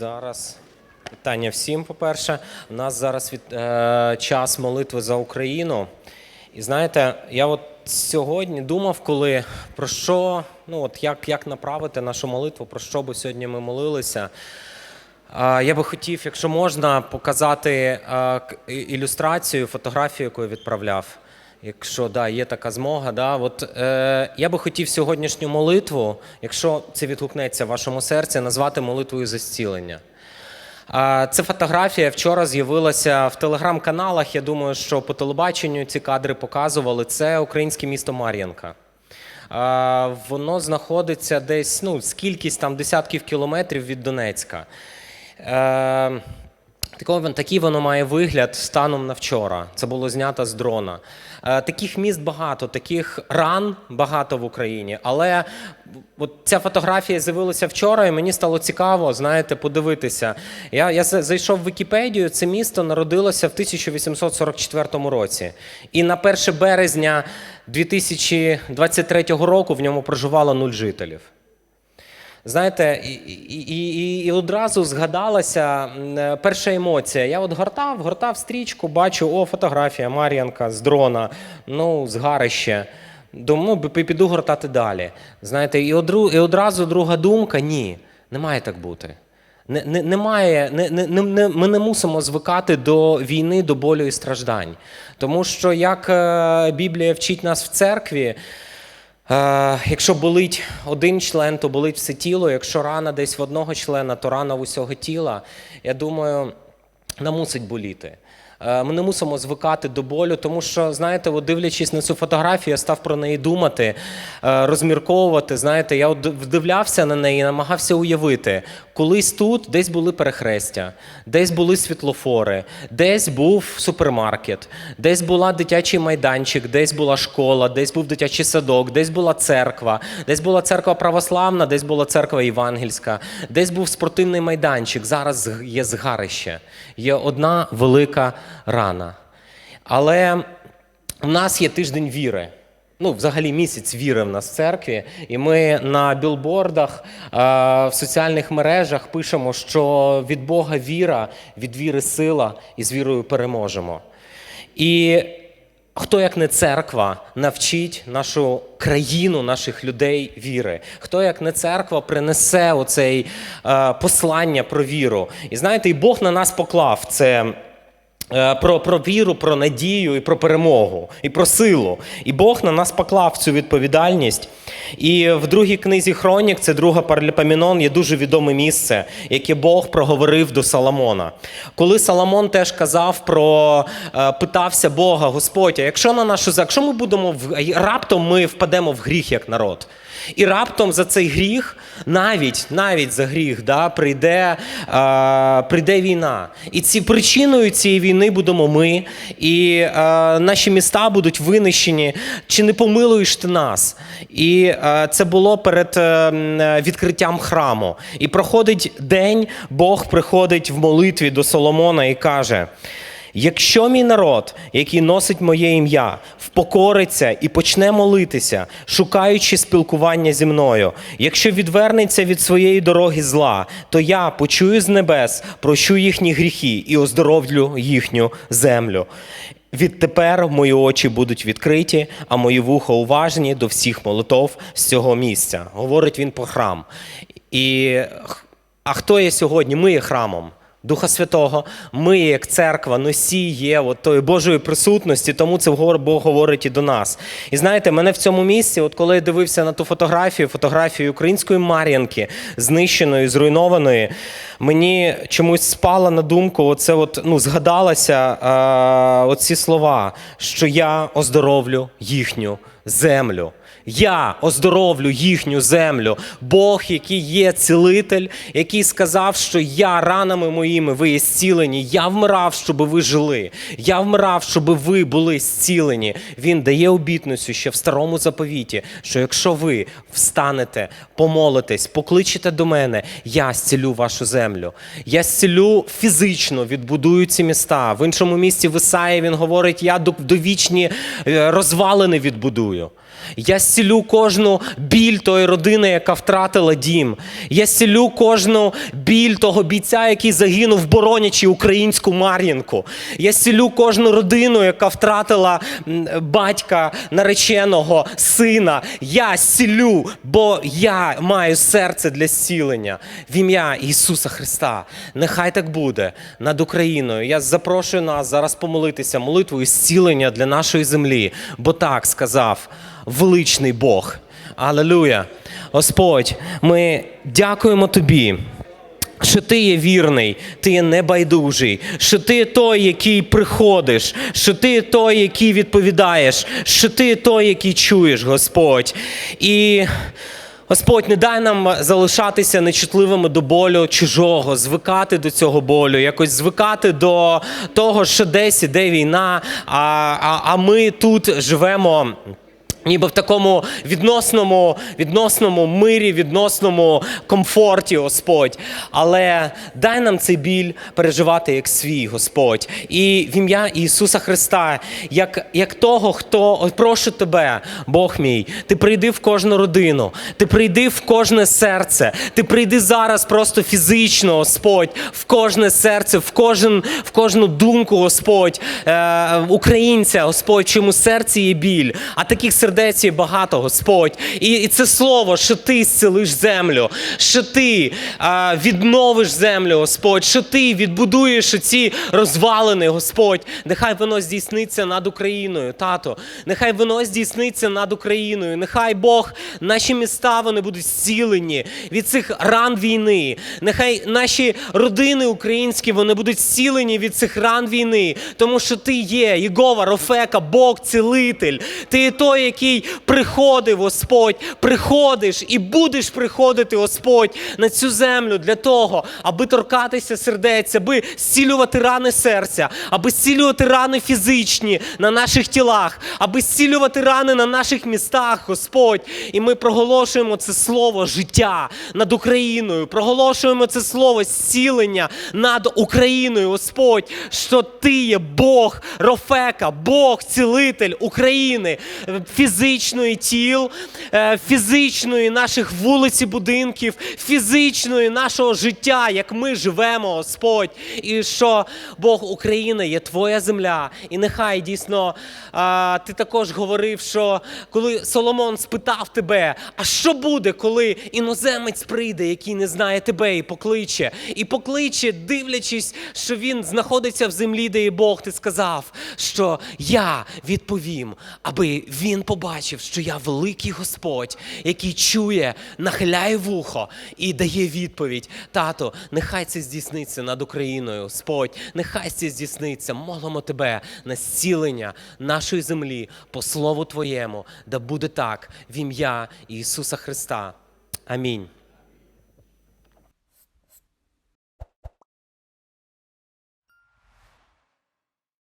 Зараз вітання всім. По-перше, у нас зараз від, е, час молитви за Україну. І знаєте, я от сьогодні думав, коли про що, ну от як, як направити нашу молитву, про що би сьогодні ми молилися. А, Я би хотів, якщо можна, показати і- ілюстрацію, фотографію, яку я відправляв. Якщо да, є така змога, да, от е, я би хотів сьогоднішню молитву, якщо це відгукнеться в вашому серці, назвати молитвою за зцілення. А, Це фотографія вчора з'явилася в телеграм-каналах. Я думаю, що по телебаченню ці кадри показували. Це українське місто Мар'їнка. А, Воно знаходиться десь ну, з кількість там десятків кілометрів від Донецька. Е, Такий, воно має вигляд станом на вчора. Це було знято з дрона. Е, Таких міст багато, таких ран багато в Україні. Але от ця фотографія з'явилася вчора, і мені стало цікаво, знаєте, подивитися. Я, я зайшов в Вікіпедію. Це місто народилося в 1844 році. І на 1 березня 2023 року в ньому проживало нуль жителів. Знаєте, і, і, і, і одразу згадалася е, перша емоція. Я от гортав, гортав стрічку, бачу, о, фотографія Мар'янка з дрона, ну, згарище. Думаю, ну, піду гортати далі. Знаєте, і, одру, і одразу друга думка: ні, не має так бути. Не, не, немає, не, не, не, ми не мусимо звикати до війни, до болю і страждань. Тому що, як е, Біблія вчить нас в церкві, якщо болить один член, то болить все тіло. Якщо рана десь в одного члена, то рана в усього тіла. Я думаю, нам мусить боліти. Е, Ми не мусимо звикати до болю, тому що, знаєте, от дивлячись на цю фотографію, я став про неї думати, е, розмірковувати. Знаєте, я вдивлявся на неї, намагався уявити. Колись тут десь були перехрестя, десь були світлофори, десь був супермаркет, десь була дитячий майданчик, десь була школа, десь був дитячий садок, десь була церква, десь була церква православна, десь була церква євангельська, десь був спортивний майданчик. Зараз є згарище, є одна велика рана. Але у нас є тиждень віри. Ну, взагалі місяць віри в нас в церкві, і ми на білбордах е, в соціальних мережах пишемо, що від Бога віра, від віри сила, і з вірою переможемо. І хто, як не церква, навчить нашу країну, наших людей віри? Хто, як не церква, принесе оцей е, послання про віру? І знаєте, і Бог на нас поклав це. Е, Про, про віру, про надію і про перемогу, і про силу. І Бог на нас поклав цю відповідальність. І в другій книзі Хронік, це друга Параліпоменон, є дуже відоме місце, яке Бог проговорив до Соломона. Коли Соломон теж казав про е, питався Бога, Господь, а якщо на нашу якщо ми будемо раптом ми впадемо в гріх як народ. І раптом за цей гріх, навіть навіть за гріх, да, прийде, е, прийде війна. І ці причиною цієї війни будемо ми, і е, наші міста будуть винищені. Чи не помилуєш ти нас? І е, це було перед е, відкриттям храму. І проходить день, Бог приходить в молитві до Соломона і каже. Якщо мій народ, який носить моє ім'я, впокориться і почне молитися, шукаючи спілкування зі мною, якщо відвернеться від своєї дороги зла, то я почую з небес, прощу їхні гріхи і оздоровлю їхню землю. Відтепер мої очі будуть відкриті, а мої вуха уважні до всіх молитов з цього місця. Говорить він про храм. І а хто є сьогодні? Ми є храмом. Духа Святого, ми, як церква, носій є от тої Божої присутності, тому це Бог говорить і до нас. І знаєте, мене в цьому місці, от коли я дивився на ту фотографію, фотографію української Мар'янки, знищеної, зруйнованої, мені чомусь спала на думку, оце от, ну, згадалося е, оці слова, що я оздоровлю їхню землю. Я оздоровлю їхню землю. Бог, який є цілитель, який сказав, що я ранами моїми ви є зцілені. Я вмирав, щоб ви жили. Я вмирав, щоб ви були зцілені. Він дає обітницю ще в старому заповіті, що якщо ви встанете, помолитесь, покличете до мене, я зцілю вашу землю. Я зцілю фізично, відбудую ці міста. В іншому місці в Ісаї він говорить: я довічні е, розвалини відбудую. estudio. Я зцілю кожну біль тої родини, яка втратила дім. Я зцілю кожну біль того бійця, який загинув, боронячи українську Мар'їнку. Я зцілю кожну родину, яка втратила батька нареченого сина. Я зцілю, бо я маю серце для зцілення. В ім'я Ісуса Христа. Нехай так буде над Україною. Я запрошую нас зараз помолитися молитвою зцілення для нашої землі, бо так сказав величний Бог. Алелуя! Господь, ми дякуємо Тобі. Що ти є вірний, ти є небайдужий, що ти той, який приходиш, що ти той, який відповідаєш, що ти той, який чуєш, Господь. І Господь, не дай нам залишатися нечутливими до болю чужого, звикати до цього болю, якось звикати до того, що десь іде війна, а, а, а ми тут живемо. Ніби в такому відносному, відносному мирі, відносному комфорті, Господь. Але дай нам цей біль переживати як свій, Господь. І в ім'я Ісуса Христа, як, як того, хто прошу тебе, Бог мій, ти прийди в кожну родину, ти прийди в кожне серце, ти прийди зараз просто фізично, Господь, в кожне серце, в, кожен, в кожну думку, Господь, е, українця, Господь, чому серці є біль, а таких сердець є багато, Господь. І, і це слово, що ти зцілиш землю, що ти е, відновиш землю, Господь, що ти відбудуєш ці розвалини, Господь. Нехай воно здійсниться над Україною, тато. Нехай воно здійсниться над Україною. Нехай Бог, наші міста вони будуть зцілені від цих ран війни. Нехай наші родини українські вони будуть зцілені від цих ран війни, тому що ти є Єгова, Рофека, Бог, цілитель. Ти є той, який приходив, Господь, приходиш і будеш приходити, Господь, на цю землю для того, аби торкатися сердець, аби зцілювати рани серця, аби зцілювати рани фізичні на наших тілах, аби зцілювати рани на наших містах, Господь. І ми проголошуємо це слово життя над Україною, проголошуємо це слово зцілення над Україною, Господь, що ти є Бог Рофека, Бог, цілитель України, фізичної тіл, е, фізичної наших вулиць і будинків, фізичної нашого життя, як ми живемо, Господь. І що Бог Україна є твоя земля. І нехай дійсно ти також говорив, що коли Соломон спитав тебе, а що буде, коли іноземець прийде, який не знає тебе, і покличе, і покличе, дивлячись, що він знаходиться в землі, де є Бог, ти сказав, що я відповім, аби він побачив, що я великий Господь, який чує, нахиляє вухо і дає відповідь. Тато, нехай це здійсниться над Україною, Господь, нехай це здійсниться. Молимо тебе на зцілення нашої землі по слову Твоєму, да буде так в ім'я Ісуса Христа. Амінь.